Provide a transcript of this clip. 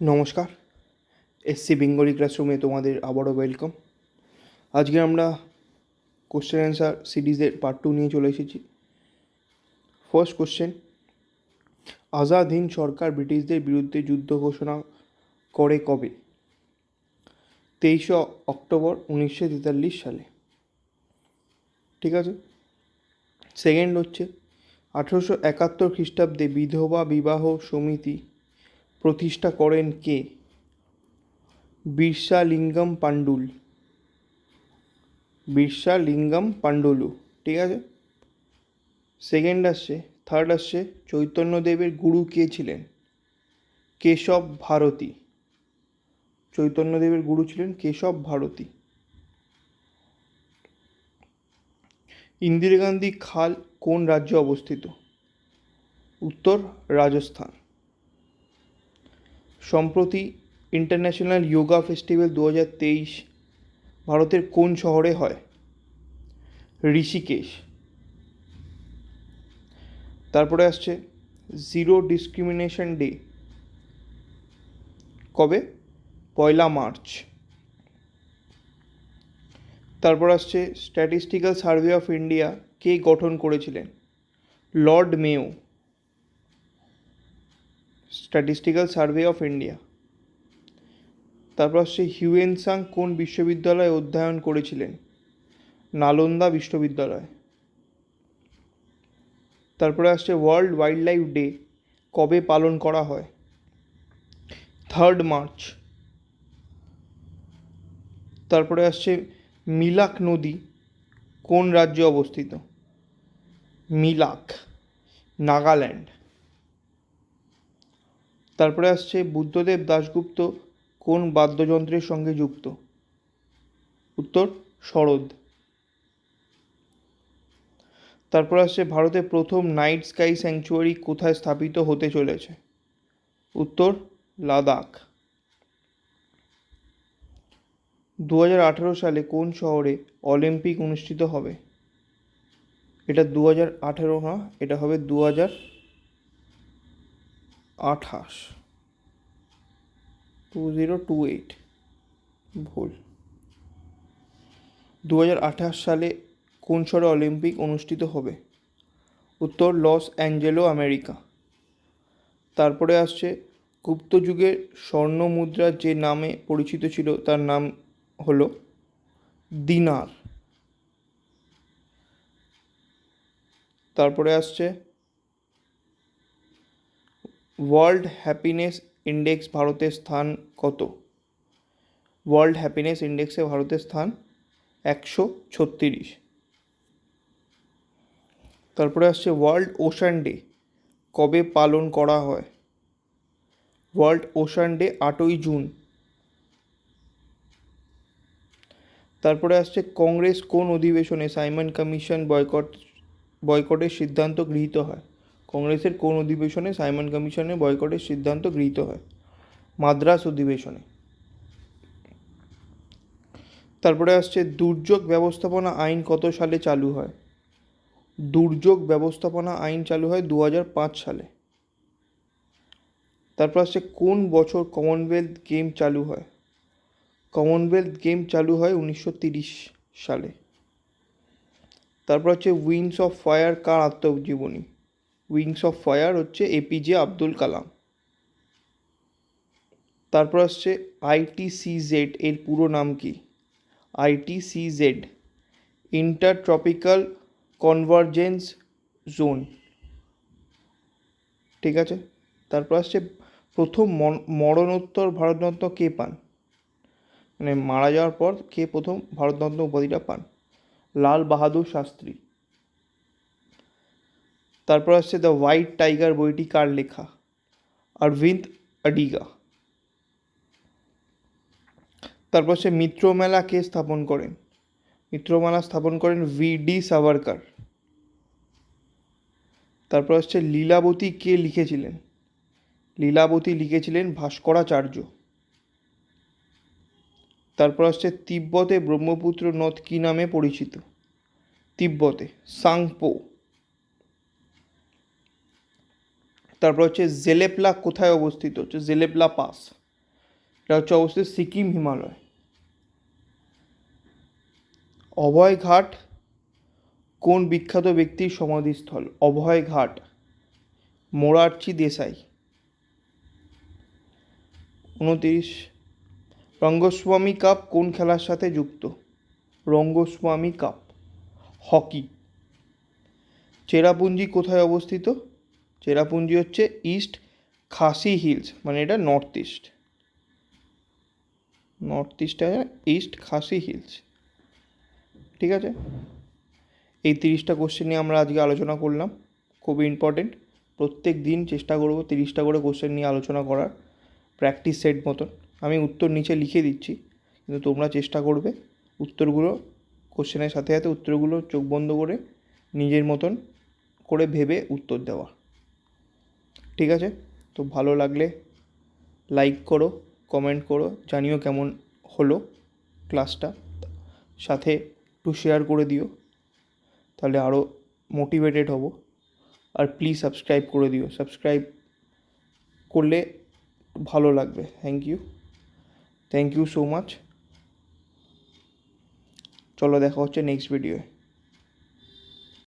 নমস্কার SC Bengali ক্লাসরুমে তোমাদের আবারও ওয়েলকাম। আজকে আমরা কোশ্চেন অ্যান্সার সিরিজের পার্ট টু নিয়ে চলে এসেছি। ফার্স্ট কোশ্চেন আজাদ হিন্দ সরকার ব্রিটিশদের বিরুদ্ধে যুদ্ধ ঘোষণা করে কবে? তেইশে অক্টোবর উনিশশো তেতাল্লিশ সালে। ঠিক আছে? সেকেন্ড হচ্ছে, আঠেরোশো একাত্তর খ্রিস্টাব্দে বিধবা বিবাহ সমিতি প্রতিষ্ঠা করেন কে? বিরসা লিঙ্গম পাণ্ডুল। বিরসা লিঙ্গম পাণ্ডুলু, ঠিক আছে? সেকেন্ড আসছে থার্ড আসছে, চৈতন্যদেবের গুরু কে ছিলেন? কেশব ভারতী। চৈতন্যদেবের গুরু ছিলেন কেশব ভারতী। ইন্দিরা গান্ধী খাল কোন রাজ্যে অবস্থিত? উত্তর রাজস্থান। সম্প্রতি ইন্টারন্যাশনাল যোগা ফেস্টিভ্যাল দু হাজার তেইশ ভারতের কোন শহরে হয়? ঋষিকেশ। তারপরে আসছে জিরো ডিসক্রিমিনেশন ডে কবে? পয়লা মার্চ। তারপর আসছে স্ট্যাটিস্টিক্যাল সার্ভে অফ ইন্ডিয়া কে গঠন করেছিলেন? লর্ড মেও স্ট্যাটিস্টিক্যাল সার্ভে অফ ইন্ডিয়া। তারপর আসছে হিউয়েনসাং কোন বিশ্ববিদ্যালয়ে অধ্যয়ন করেছিলেন? নালন্দা বিশ্ববিদ্যালয়। তারপরে আসছে ওয়ার্ল্ড ওয়াইল্ড লাইফ ডে, কবে পালন করা হয়? Third March. তারপরে আসছে মিলাক নদী, কোন রাজ্যে অবস্থিত? মিলাক, নাগাল্যান্ড। তারপরে আসছে বুদ্ধদেব দাশগুপ্ত কোন বাদ্যযন্ত্রের সঙ্গে যুক্ত? উত্তর শরদ তারপর আসছে ভারতে প্রথম নাইট স্কাই স্যাংচুয়ারি কোথায় স্থাপিত হতে চলেছে? উত্তর, লাদাখ। দু হাজার আঠেরো সালে কোন শহরে অলিম্পিক অনুষ্ঠিত হবে? এটা দু হাজার আঠেরো না, এটা হবে দু হাজার আঠাশ। Two zero two eight. ভুল। দু হাজার আঠাশ সালে কোন শহরে অলিম্পিক অনুষ্ঠিত হবে? উত্তর, লস অ্যাঞ্জেলো, আমেরিকা। তারপরে আসছে গুপ্ত যুগের স্বর্ণ মুদ্রা যে নামে পরিচিত ছিল, তার নাম হলো দিনার। তারপরে আসছে ওয়ার্ল্ড হ্যাপিনেস ইন্ডেক্স ভারতের স্থান কত? ওয়ার্ল্ড হ্যাপিনেস ইন্ডেক্সে ভারতের স্থান একশো ছত্রিশ। তারপরে আসছে ওয়ার্ল্ড ওশান ডে, কবে পালন করা হয়? ওয়ার্ল্ড ওশান ডে আটই জুন। তারপরে আসছে কংগ্রেস কোন অধিবেশনে সাইমন কমিশন বয়কট, বয়কটের সিদ্ধান্ত গৃহীত হয়? কংগ্রেসের কোন অধিবেশনে সাইমন কমিশনের বয়কটের সিদ্ধান্ত গৃহীত হয়? মাদ্রাস অধিবেশনে। তারপরে আসছে, দুর্যোগ ব্যবস্থাপনা আইন কত সালে চালু হয়? দুর্যোগ ব্যবস্থাপনা আইন চালু হয় দু সালে। তারপর আসছে, কোন বছর কমনওয়েলথ গেম চালু হয়? কমনওয়েলথ গেম চালু হয় উনিশশো সালে। তারপর হচ্ছে উইংস অফ ফায়ার কার আত্মজীবনী? উইংস অফ ফায়ার হচ্ছে এপিজে আব্দুল কালাম। তারপর আসছে আইটিসিজেড এর পুরো নাম কি? ITCZ inter tropical convergence zone ঠিক আছে? তারপর আসছে প্রথম মরণোত্তর ভারতরত্ন কে পান? মানে মারা যাওয়ার পর কে প্রথম ভারতরত্ন উপাধিটা পান? লাল বাহাদুর শাস্ত্রী। তারপর আসছে দ্য হোয়াইট টাইগার বইটি কার লেখা? অরবিন্দ আডিগা তারপর সে মিত্রমেলা কে স্থাপন করেন? মিত্রমেলা স্থাপন করেন ভি ডি সাভারকার। তারপর হচ্ছে লীলাবতী কে লিখেছিলেন? লীলাবতী লিখেছিলেন ভাস্করাচার্য। তারপর হচ্ছে তিব্বতে ব্রহ্মপুত্র নদ কী নামে পরিচিত? তিব্বতে, সাংপো। তারপর হচ্ছে জেলেপলা কোথায় অবস্থিত? হচ্ছে জেলেপলা পাস। এটা হচ্ছে অবস্থিত সিকিম হিমালয়। অভয় ঘাট কোন বিখ্যাত ব্যক্তির সমাধিস্থল? অভয় ঘাট, মোরারচি দেশাই। উনতিরিশ, রঙ্গস্বামী কাপ কোন খেলার সাথে যুক্ত? Rangaswamy cup, hockey. চেরাপুঞ্জি কোথায় অবস্থিত? চেরাপুঞ্জি হচ্ছে ইস্ট খাসি হিলস মানে এটা নর্থ ইস্ট নর্থ ইস্টে ইস্ট খাসি হিলস। ঠিক আছে? এই তিরিশটা কোশ্চেন নিয়ে আমরা আজকে আলোচনা করলাম। খুবই ইম্পর্টেন্ট প্রত্যেক দিন চেষ্টা করব তিরিশটা করে কোশ্চেন নিয়ে আলোচনা করার। প্র্যাকটিস সেট মতন। আমি উত্তর নিচে লিখে দিচ্ছি, কিন্তু তোমরা চেষ্টা করবে উত্তরগুলো কোশ্চেনের সাথে সাথে উত্তরগুলো চোখ বন্ধ করে নিজের মতন করে ভেবে উত্তর দেওয়া। ঠিক আছে? তো ভালো লাগলে লাইক করো কমেন্ট করো, জানিও কেমন হলো ক্লাসটা সাথে একটু শেয়ার করে দিও, তাহলে আরও মোটিভেটেড হব। আর প্লিজ সাবস্ক্রাইব করে দিও। সাবস্ক্রাইব করলে ভালো লাগবে। Thank you thank you so much চলো দেখা হচ্ছে নেক্সট ভিডিওয়ে